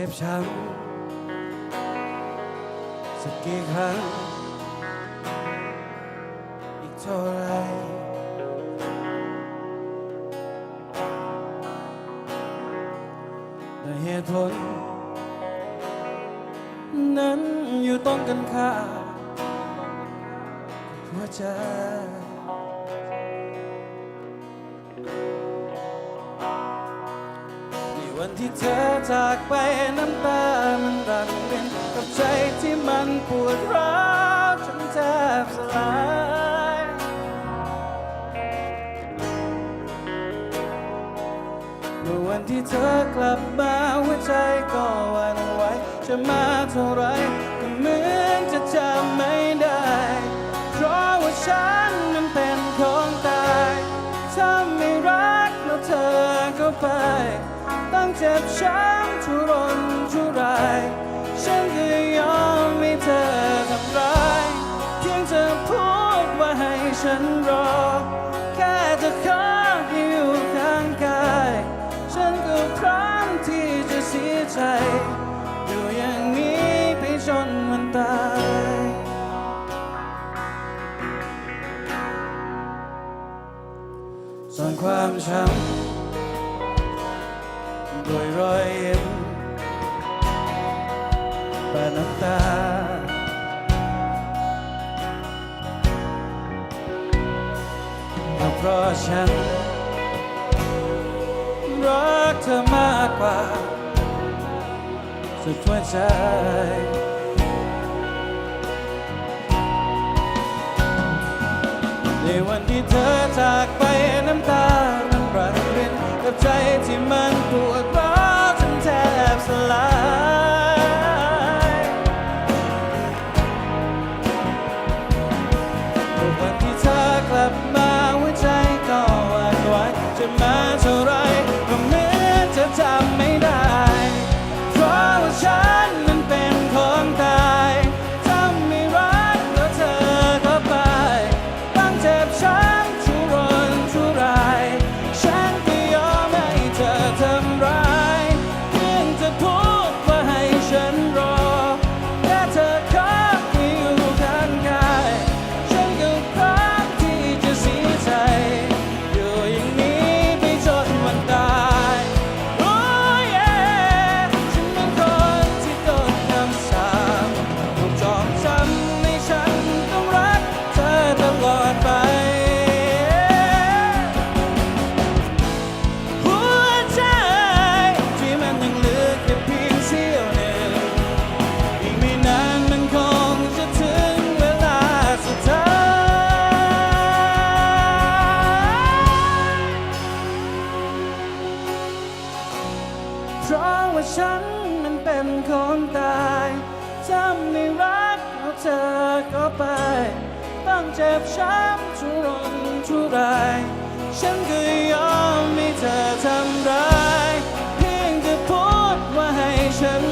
จ็บช้ำสักกี่ครั้ง อีกเท่าไรแต่เหตุผล นั้นอยู่ตรงกันข้ามหัวใจ วันที่เธอจากไปน้ำตามันรันเป็นกับใจที่มันปวดร้าวจนแทบสลายเมื่อวันที่เธอกลับมาหัวใจก็หวั่นไหวจะมาเท่าไรก็เหมือนจะจำไม่ได้ เพราะว่าฉันนั้นเป็นของตายถ้าไม่รักแล้วเธอก็ไป เจ็บช้ำทุรนทุรายฉันก็ยอมให้เธอทำร้ายเพียงเธอพูดว่าให้ฉันรอ แค่จะขออยู่ข้างกาย ฉันก็พร้อมที่จะเสียใจ อยู่อย่างนี้ไปจนวันตายส่วนความช้ำ ด้วยรอยยิ้มปาน้ำตา เพราะฉัน รักเธอมากกว่า สุดหัวใจในวันที่เธอจากไปน้ำตา มันรันรินกับใจที่ ทุก เพราะว่าฉันมันเป็นคนตายจำไม่รักแล้เธอก็ไป ต้องเจ็บช้ำทุรนทุรายฉันก็ยอมให้เธอทำร้าย เพียงแค่พูดว่าให้ฉัน